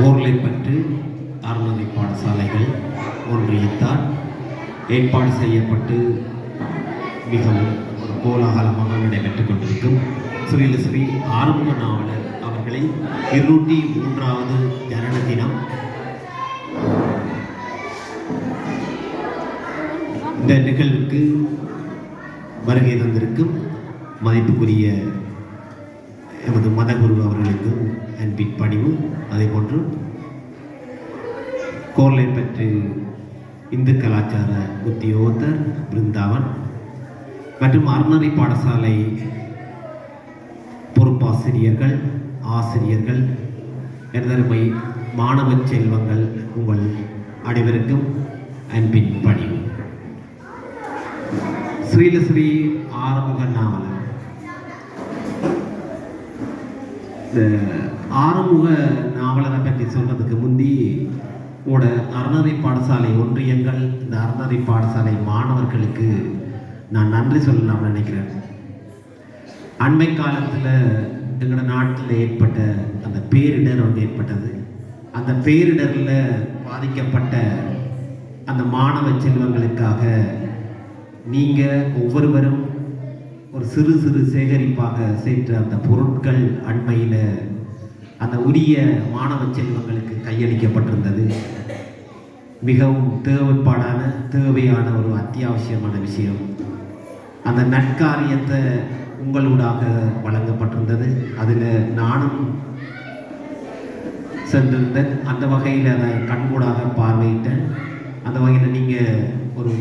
ஊர்லைப்பற்று அறநெறி பாடசாலைகள் ஒன்றியத்தால் ஏற்பாடு செய்யப்பட்டு மிகவும் ஒரு கோலாகலமாக நடைபெற்றுக் கொண்டிருக்கும் சுரீலஸ்ரீ ஆரம்ப நாவலர் அவர்களை இருநூற்றி மூன்றாவது ஜனன தினம். இந்த நிகழ்வுக்கு வருகை தந்திருக்கும் மதிப்புக்குரிய எமது மதகுரு அவர்களுக்கும் அன்பின் பணிவு அதே போன்று கோர்லை பற்றி இந்து கலாச்சார உத்தியோகத்தர் பிருந்தாவன் மற்றும் அறநெறி பாடசாலை பொறுப்பாசிரியர்கள் ஆசிரியர்கள் எனதருமை மாணவ செல்வங்கள் உங்கள் அனைவருக்கும் அன்பின் பணி ஸ்ரீலஸ்ரீ ஆறுமுக நாவலர் இந்த ஆறுமுக நாவலரை பற்றி சொல்றதுக்கு முந்தி ஓட அறநெறி பாடசாலை ஒன்றியங்கள் இந்த அறநறை பாடசாலை மாணவர்களுக்கு நான் நன்றி சொல்லலாம்னு நினைக்கிறேன். அண்மை காலத்தில் எங்களோட நாட்டில் ஏற்பட்ட அந்த பேரிடர் ஒன்று ஏற்பட்டது. அந்த பேரிடரில் பாதிக்கப்பட்ட அந்த மாணவ செல்வங்களுக்காக நீங்கள் ஒவ்வொருவரும் ஒரு சிறு சிறு சேகரிப்பாக சேர்த்த அந்த பொருட்கள் அண்மையில் அந்த உரிய மாணவ செல்வங்களுக்கு கையளிக்கப்பட்டிருந்தது. மிகவும் தேவைப்பாடான தேவையான ஒரு அத்தியாவசியமான விஷயம். அந்த நற்காரியத்தை உங்களூடாக வழங்கப்பட்டிருந்தது. அதில் நானும் சென்றிருந்தேன். அந்த வகையில் அதை கண்கூடாக பார்வையிட்டேன். அந்த வகையில் நீங்கள் ஒரு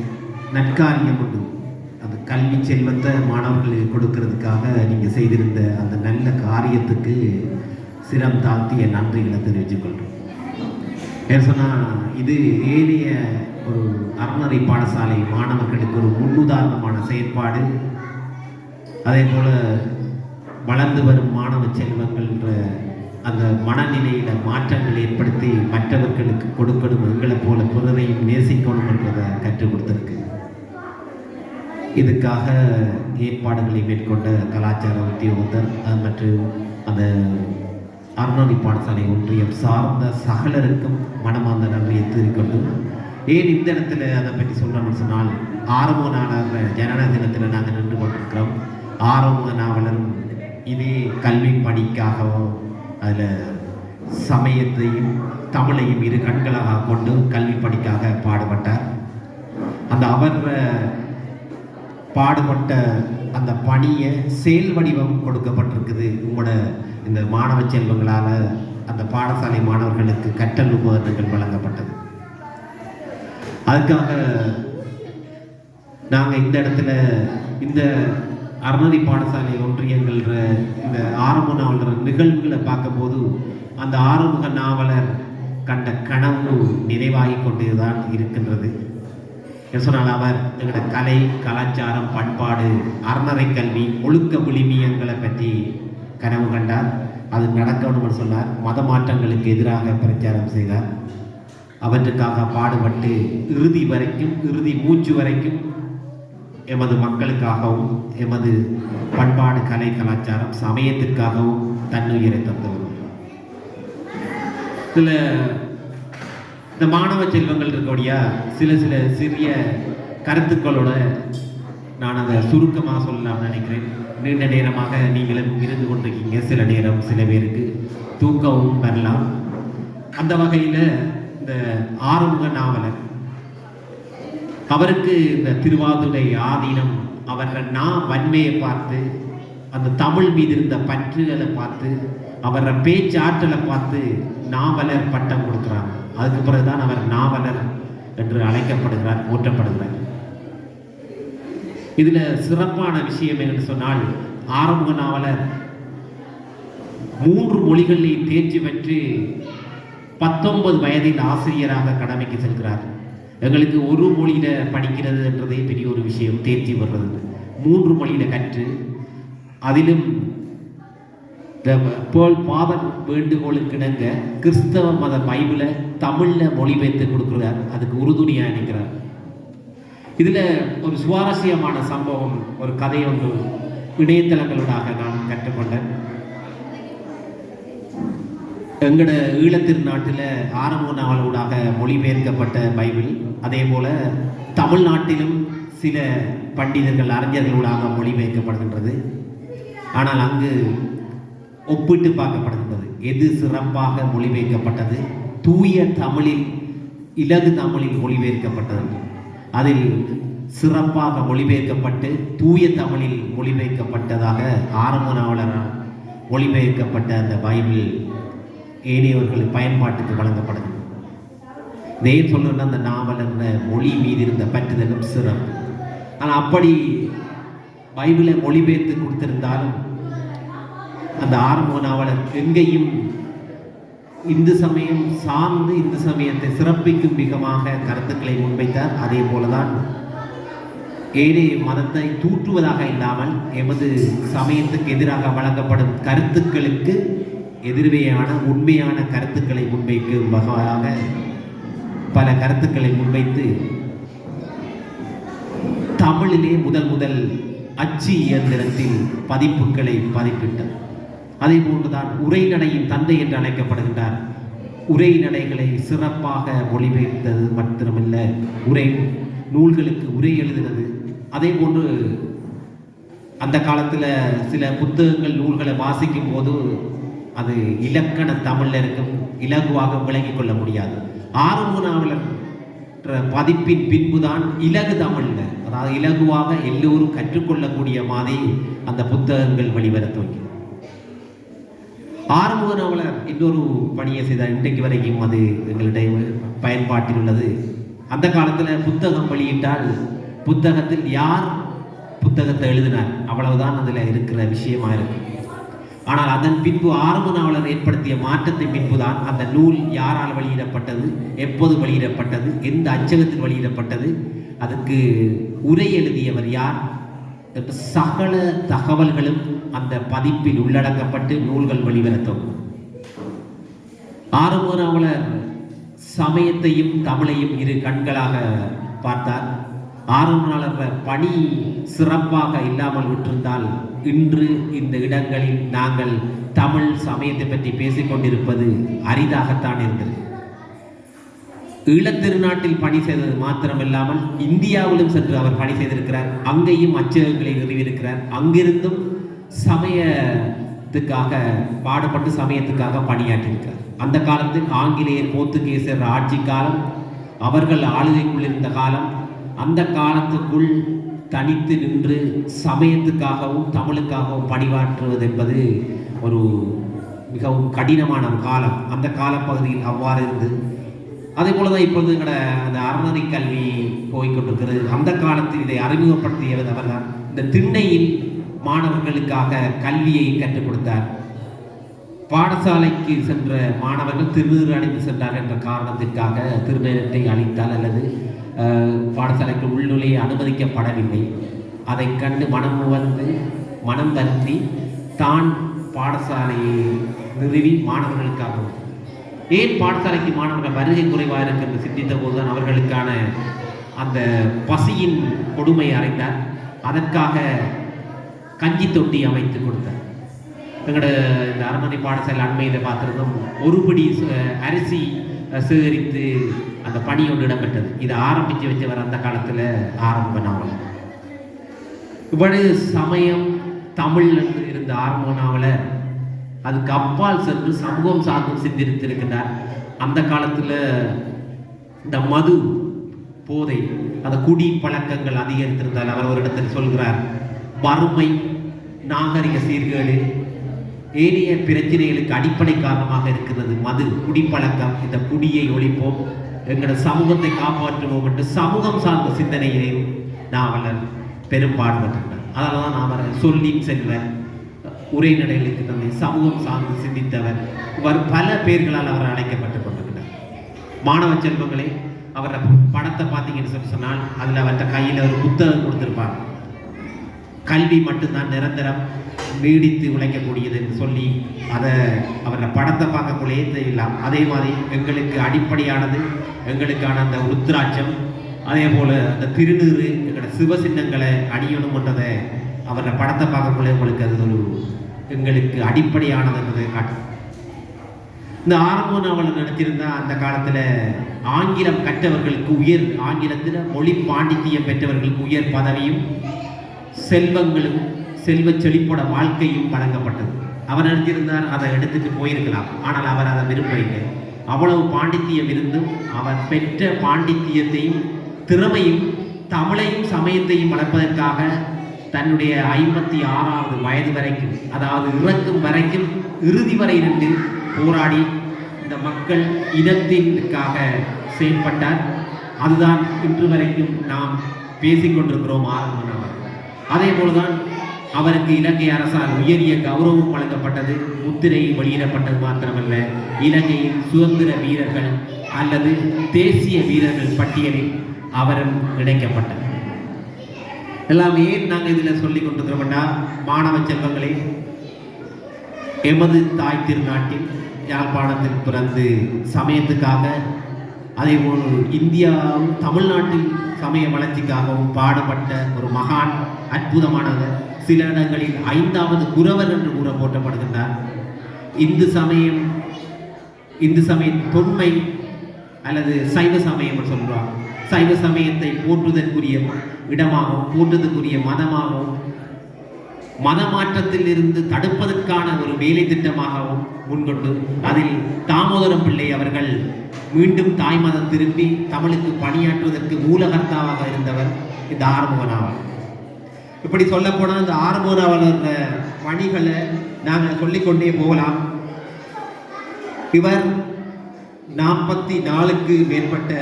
நற்காரியம் கொண்டு கல்வி செல்வத்தை மாணவர்களுக்கு கொடுக்கறதுக்காக நீங்கள் செய்திருந்த அந்த நல்ல காரியத்துக்கு சிரம் தாழ்த்திய நன்றிகளை தெரிவித்துக் கொள்கிறேன் ஏன் சொன்னால் இது ஏனைய ஒரு அறநறை பாடசாலை மாணவர்களுக்கு ஒரு முன்னுதாரணமான செயற்பாடு. அதே போல் வளர்ந்து வரும் மாணவ செல்வங்கள்ன்ற அந்த மனநிலையில் மாற்றங்கள் ஏற்படுத்தி மற்றவர்களுக்கு கொடுக்கணும் எங்களை போல பிறரையும் நேசிக்கணும் என்றதை கற்றுக் கொடுத்துருக்கு. இதுக்காக ஏற்பாடுகளை மேற்கொண்ட கலாச்சார உத்தியோகத்தர் அது மற்றும் அந்த அருணாணி பாடசாலை ஒன்றியம் சார்ந்த சகலருக்கும் மனமார்ந்த நன்றியை தெரிவிக்கொண்டு ஏன் இந்த இடத்துல அதை பற்றி சொல்லணும்னு சொன்னால் ஆரம்ப நாளாக ஜனன தினத்தில் நாங்கள் நின்று கொண்டிருக்கிறோம். ஆரம்ப நாவலரும் இதே கல்வி பணிக்காகவும் அதில் சமயத்தையும் தமிழையும் இரு கண்களாக கொண்டு கல்வி பணிக்காக பாடுபட்டார். அந்த அவர் பாடுபட்ட அந்த பணியை செயல் வடிவம் கொடுக்கப்பட்டிருக்குது. உங்களோட இந்த மாணவ செல்வங்களால் அந்த பாடசாலை மாணவர்களுக்கு கற்றல் உபகரணங்கள் வழங்கப்பட்டது. அதுக்காக நாங்கள் இந்த இடத்துல இந்த அறநதி பாடசாலை ஒன்றியங்கள்ற இந்த ஆரம்ப நாவலர் நிகழ்வுகளை பார்க்கும்போது அந்த ஆறுமுக நாவலர் கண்ட கனவு நினைவாகி கொண்டுதான் இருக்கின்றது. சொன்னால் அவர் எங்களோட கலை கலாச்சாரம் பண்பாடு அறநறை கல்வி ஒழுக்க விளிமியங்களை பற்றி கனவு கண்டார். அது நடக்கணும்னு சொன்னார். மத மாற்றங்களுக்கு எதிராக பிரச்சாரம் செய்தார். அவற்றுக்காக பாடுபட்டு இறுதி வரைக்கும் இறுதி மூச்சு வரைக்கும் எமது மக்களுக்காகவும் எமது பண்பாடு கலை கலாச்சாரம் சமயத்திற்காகவும் தன்னுயிரை தந்தவர். இதில் இந்த மாணவ செல்வங்கள் இருக்கக்கூடிய சில சில சிறிய கருத்துக்களோட நான் அதை சுருக்கமாக சொல்லலாம்னு நினைக்கிறேன். நீண்ட நேரமாக நீங்களும் இருந்து கொண்டிருக்கீங்க. சில நேரம் சில பேருக்கு தூக்கவும் வரலாம். அந்த வகையில் இந்த ஆறுமுக நாவலர் அவருக்கு இந்த திருவாதுரை ஆதீனம் அவர்கள் நான் வன்மையை பார்த்து அந்த தமிழ் மீது இருந்த பற்றுகளை பார்த்து அவரை பேச்சாற்றலை பார்த்து நாவலர் பட்டம் கொடுக்குறாங்க. அதுக்கு பிறகுதான் அவர் நாவலர் என்று அழைக்கப்படுகிறார் போற்றப்படுகிறார் இதுல சிறப்பான விஷயம் என்று சொன்னால் ஆறுமுக நாவலர் மூன்று மொழிகளில் தேர்ச்சி பெற்று பத்தொன்பது வயதில் ஆசிரியராக கடமைக்கு செல்கிறார். எங்களுக்கு ஒரு மொழியில படிக்கிறது என்றதே பெரிய ஒரு விஷயம் தேர்ச்சி பெறுறது. மூன்று மொழியில கற்று அதிலும் போல் பாதர் வேண்டுகோளுக்கிணங்க கிறிஸ்தவ மத பைபிளை தமிழில் மொழிபெயர்த்து கொடுக்குறார். அதுக்கு உறுதுணையாக நிற்கிறார். இதில் ஒரு சுவாரஸ்யமான சம்பவம் ஒரு கதை ஒன்று இணையதளங்களூடாக நான் கற்றுக்கொண்டேன். எங்கட ஈழத்திருநாட்டில் ஆரம்ப நாவலூடாக மொழிபெயர்க்கப்பட்ட பைபிள். அதே போல் தமிழ்நாட்டிலும் சில பண்டிதர்கள் அறிஞர்களூடாக மொழிபெயர்க்கப்படுகின்றது. ஆனால் அங்கு ஒப்பிட்டு பார்க்கப்படுகின்றது. எது சிறப்பாக மொழிபெயர்க்கப்பட்டது? தூய தமிழில் இலகு தமிழில் மொழிபெயர்க்கப்பட்டது. அதில் சிறப்பாக மொழிபெயர்க்கப்பட்டு தூய தமிழில் மொழிபெயர்க்கப்பட்டதாக ஆரம்ப நாவலரால் மொழிபெயர்க்கப்பட்ட அந்த பைபிள் ஏனையவர்கள் பயன்பாட்டுக்கு வழங்கப்படுகிறது. நேர் சொல்லுன்னா அந்த நாவல் என்ற மொழி மீது இருந்த பற்றுதலும் சிறப்பு. ஆனால் அப்படி பைபிளை மொழிபெயர்த்து கொடுத்திருந்தாலும் அந்த ஆரம்ப நாவலர் எங்கேயும் இந்து சமயம் சார்ந்து இந்து சமயத்தை சிறப்பிக்கும் விதமாக கருத்துக்களை முன்வைத்தார். அதே போலதான் ஏனைய மதத்தை தூற்றுவதாக இல்லாமல் எமது சமயத்துக்கு எதிராக வழங்கப்படும் கருத்துக்களுக்கு எதிர்வையான உண்மையான கருத்துக்களை முன்வைக்கும் வகையாக பல கருத்துக்களை முன்வைத்து தமிழிலே முதல் முதல் அச்சு இயந்திரத்தில் பதிப்புகளை பதிப்பிட்டார் அதே போன்றுதான் உரைநடையின் தந்தை என்று அழைக்கப்படுகின்றார். உரைநடைகளை சிறப்பாக மொழிபெயர்த்தது மாத்திரமல்ல உரை நூல்களுக்கு உரை எழுதுகிறது. அதே போன்று அந்த காலத்தில் சில புத்தகங்கள் நூல்களை வாசிக்கும் போது அது இலக்கண தமிழில் இருக்கும் இலகுவாக விளங்கிக் கொள்ள முடியாது. ஆரம்ப நாவலர் என்ற பதிப்பின் பின்புதான் இலகு தமிழில் அதாவது இலகுவாக எல்லோரும் கற்றுக்கொள்ளக்கூடிய மாதிரி அந்த புத்தகங்கள் வெளிவர துவங்கின. ஆறுமுக நாவலர் இன்னொரு பணியை செய்தார். இன்றைக்கு வரைக்கும் அது எங்களுடைய பயன்பாட்டில் உள்ளது. அந்த காலத்தில் புத்தகம் வெளியிட்டால் புத்தகத்தில் யார் புத்தகத்தை எழுதினார்? அவ்வளவுதான் அதில் இருக்கிற விஷயமா இருக்கு. ஆனால் அதன் பின்பு ஆரம்ப நாவலர் ஏற்படுத்திய மாற்றத்தின் பின்புதான் அந்த நூல் யாரால் வெளியிடப்பட்டது? எப்போது வெளியிடப்பட்டது? எந்த அச்சகத்தில் வெளியிடப்பட்டது? அதுக்கு உரை எழுதியவர் யார்? சகல தகவல்களும் அந்த பதிப்பில் உள்ளடக்கப்பட்டு நூல்கள் வெளிவரத்தும். ஆரம்ப சமயத்தையும் தமிழையும் இரு கண்களாக பார்த்தார். ஆர்வலாளர்கள் பணி சிறப்பாக இல்லாமல் விட்டிருந்தால் இன்று இந்த இடங்களில் நாங்கள் தமிழ் சமயத்தை பற்றி பேசிக்கொண்டிருப்பது அரிதாகத்தான் இருந்தது. ஈழத்திருநாட்டில் பணி செய்தது மாத்திரமில்லாமல் இந்தியாவிலும் சென்று அவர் பணி செய்திருக்கிறார். அங்கேயும் அச்சகங்களை நிறுவியிருக்கிறார் அங்கிருந்தும் சமயத்துக்காக பாடுபட்டு சமயத்துக்காக பணியாற்றியிருக்கிறார். அந்த காலத்தில் ஆங்கிலேயர் போர்த்துகீசர் ஆட்சி காலம் அவர்கள் ஆளுகைக்குள் இருந்த காலம் அந்த காலத்துக்குள் தனித்து நின்று சமயத்துக்காகவும் தமிழுக்காகவும் பணியாற்றுவது என்பது ஒரு மிகவும் கடினமான காலம். அந்த காலப்பகுதியில் அவ்வாறு இருந்து அதே போல தான் இப்பொழுது எங்களோட அந்த அறநெறி கல்வி போய்கொண்டிருக்கிறது அந்த காலத்தில் இதை அறிமுகப்படுத்தியவர் அவர்தான். இந்த திண்ணையில் மாணவர்களுக்காக கல்வியை கற்றுக் கொடுத்தார். பாடசாலைக்கு சென்ற மாணவர்கள் திருநீர் அணிந்து சென்றார் என்ற காரணத்திற்காக திருநீரத்தை அளித்தால் அல்லது பாடசாலைக்கு உள்நுழைய அனுமதிக்கப்படவில்லை. அதை கண்டு மனம் வந்து மனம் பற்றி தான் பாடசாலையை நிறுவி மாணவர்களுக்காக ஏன் பாடசாலைக்கு மாணவர்கள் வருகை குறைவாக இருக்கு என்று சிந்தித்த போதுதான் அவர்களுக்கான அந்த பசியின் கொடுமை அறிந்தார் அதற்காக கஞ்சி தொட்டி அமைத்து கொடுத்தார். எங்களோட இந்த அரண்மனை பாடசாலை அண்மையில் பார்த்துருந்தோம். ஒருபடி அரிசி சேகரித்து அந்த பணி ஒன்று இடம்பெற்றது. இதை ஆரம்பித்து வச்சவர் அந்த காலத்தில் ஆரம்ப நாவல் இவ்வளவு சமயம் தமிழ் என்று இருந்த ஆரம்ப நாவலை அதுக்கு அப்பால் சென்று சமூகம் சார்ந்தும் சிந்தித்திருக்கிறார். அந்த காலத்தில் இந்த மது போதை அந்த குடி பழக்கங்கள் அதிகரித்திருந்தால் அவர் ஒரு இடத்தில் சொல்கிறார் வறுமை நாகரிக சீர்கேடு ஏனைய பிரச்சனைகளுக்கு அடிப்படை காரணமாக இருக்கிறது. மது குடிப்பழக்கம் இந்த குடியை ஒழிப்போம். எங்களோட சமூகத்தை காப்பாற்றுவோம் என்று சமூகம் சார்ந்த சிந்தனையிலையும் நாவலர் பெரும்பாடுபட்டிருந்தார் அதனால தான் நான் அவரை சொல்லி செல்வேன். உரைநடைகளுக்கு தன்னை சமூகம் சார்ந்து சிந்தித்தவர். இவர் பல பேர்களால் அவர் அழைக்கப்பட்டு கொண்டிருக்கிறார் மாணவ செல்வங்களே அவரோட படத்தை பார்த்தீங்கன்னு சொல்லி சொன்னால் அதில் அவர்கிட்ட கையில் ஒரு புத்தகம் கொடுத்துருப்பார். கல்வி மட்டும்தான் நிரந்தரம் நீடித்து உழைக்கக்கூடியது என்று சொல்லி அதை அவரை படத்தை பார்க்கக்குள்ளேயே தெரியலாம் அதே மாதிரி எங்களுக்கு அடிப்படையானது எங்களுக்கான அந்த உத்ராட்சம் அதே போல் அந்த திருநீறு எங்களோட சிவ சின்னங்களை அணியணும்ன்றதை அவரை படத்தை பார்க்கக்குள்ளே உங்களுக்கு அது ஒரு எங்களுக்கு அடிப்படையானது என்பதை காட்டும். இந்த ஆரம்பம் நாவலர் நடத்தியிருந்தா அந்த காலத்தில் ஆங்கிலம் கற்றவர்களுக்கு உயர் ஆங்கிலத்தில் மொழி பாண்டித்தியம் பெற்றவர்களுக்கு உயர் பதவியும் செல்வங்களும் செல்வ செழிப்போட வாழ்க்கையும் வழங்கப்பட்டது. அவர் நினைத்திருந்தார் அதை எடுத்துட்டு போயிருக்கலாம். ஆனால் அவர் அதை விரும்பவில்லை. அவ்வளவு பாண்டித்தியம் இருந்தும் அவர் பெற்ற பாண்டித்தியத்தையும் திறமையும் தமிழையும் சமயத்தையும் வளர்ப்பதற்காக தன்னுடைய ஐம்பத்தி ஆறாவது வயது வரைக்கும் அதாவது இறக்கும் வரைக்கும் இறுதி வரை நின்று போராடி இந்த மக்கள் இனத்திற்காக செயல்பட்டார். அதுதான் இன்று வரைக்கும் நாம் பேசிக்கொண்டிருக்கிறோம் ஆரம்பம் அவர். அதே போலதான் அவருக்கு இலங்கை அரசால் உயரிய கௌரவம் வழங்கப்பட்டது முத்திரை வெளியிடப்பட்டது மாத்திரமல்ல இலங்கையின் சுதந்திர வீரர்கள் அல்லது தேசிய வீரர்கள் பட்டியலில் அவரும் இணைக்கப்பட்டார். எல்லாம் ஏன் நாங்கள் இதில் சொல்லி கொண்டிருக்கிறோம்னா மாணவ செல்வங்களே எமது தாய் திருநாட்டில் யாழ்ப்பாணத்தில் பிறந்து சமயத்துக்காக அதே போல் இந்தியாவும் தமிழ்நாட்டில் சமய வளர்ச்சிக்காகவும் பாடுபட்ட ஒரு மகான் அற்புதமானவர். சில இடங்களில் ஐந்தாவது குரவர் என்று கூற போற்றப்படுகின்றார். இந்து சமயம் இந்து சமய தொன்மை அல்லது சைவ சமயம் சொல்கிறார் சைவ சமயத்தை போற்றுதற்குரிய இடமாகவும் கூட்டத்துக்குரிய மதமாகவும் மதமாற்றத்தில் இருந்து தடுப்பதற்கான ஒரு வேலை திட்டமாகவும் முன்கொண்டு அதில் தாமோதரம் பிள்ளை அவர்கள் மீண்டும் தாய் மதம் திரும்பி தமிழுக்கு பணியாற்றுவதற்கு மூலகர்த்தாவாக இருந்தவர் இந்த ஆறுமுக இப்படி சொல்லப்போனால் இந்த ஆறுமுக பணிகளை நாங்கள் சொல்லிக்கொண்டே போகலாம். இவர் நாற்பத்தி நாலுக்கு மேற்பட்ட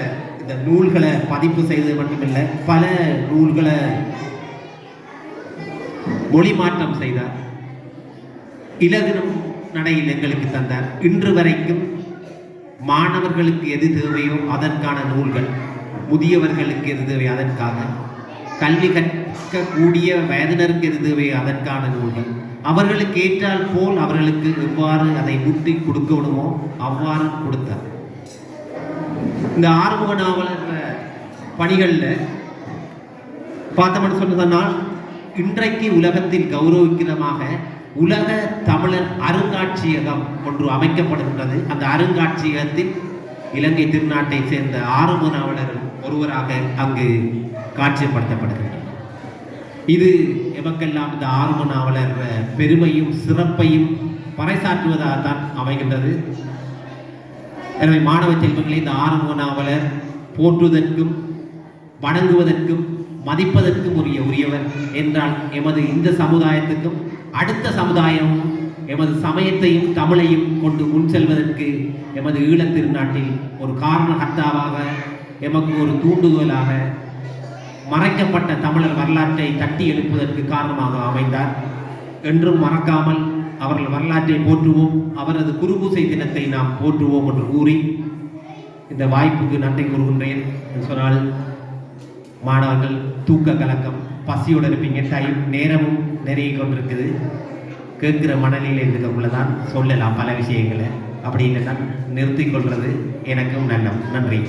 இந்த நூல்களை பதிப்பு செய்தது மட்டுமில்லை பல நூல்களை மொழி மாற்றம் செய்தார். இலகுனம் நடையில் எங்களுக்கு தந்தார். இன்று வரைக்கும் மாணவர்களுக்கு எது தேவையோ அதற்கான நூல்கள் முதியவர்களுக்கு எது தேவையோ அதற்காக கல்வி கற்கக்கூடிய வயதினருக்கு எது தேவையோ அதற்கான நூல்கள். அவர்களுக்கு ஏற்றால் போல் அவர்களுக்கு எவ்வாறு அதை முட்டி கொடுக்கணுமோ அவ்வாறு கொடுத்தார். இந்த ஆறுமுக நாவலர் பணிகளில் பார்த்தோம்னு சொன்னதனால் இன்றைக்கு உலகத்தில் கௌரவிக்கிறமாக உலக தமிழர் அருங்காட்சியகம் ஒன்று அமைக்கப்படுகின்றது. அந்த அருங்காட்சியகத்தில் இலங்கை திருநாட்டை சேர்ந்த ஆறுமுக நாவலர் ஒருவராக அங்கு காட்சிப்படுத்தப்படுகின்றார் இது எமக்கெல்லாம் இந்த ஆறுமுக நாவலர் பெருமையும் சிறப்பையும் பறைசாற்றுவதாக தான் அமைகின்றது. எனவே மாணவ செல்வங்களே இந்த ஆரம்ப நாவலர் போற்றுவதற்கும் வணங்குவதற்கும் மதிப்பதற்கும் உரிய உரியவர் என்றால் எமது இந்த சமுதாயத்துக்கும் அடுத்த சமுதாயமும் எமது சமயத்தையும் தமிழையும் கொண்டு முன் செல்வதற்கு எமது ஈழத் திருநாட்டில் ஒரு காரணகர்த்தாவாக எமக்கு ஒரு தூண்டுதலாக மறைக்கப்பட்ட தமிழர் வரலாற்றை தட்டி எழுப்புவதற்கு காரணமாக அமைந்தார். என்றும் மறக்காமல் அவர்கள் வரலாற்றை போற்றுவோம் அவரது குருபூசை தினத்தை நாம் போற்றுவோம் என்று கூறி இந்த வாய்ப்புக்கு நன்றி கூறுகின்றேன் சொன்னால் மாணவர்கள் தூக்க கலக்கம் பசியோடு இருப்பீங்க டைம் நேரமும் நெருங்கி கொண்டிருக்குது. கேட்குற மனநிலை இருக்கிறவங்கள தான் சொல்லலாம் பல விஷயங்களை. அப்படி இல்லைன்னா நிறுத்திக் கொள்வது எனக்கும் நல்லம். நன்றி.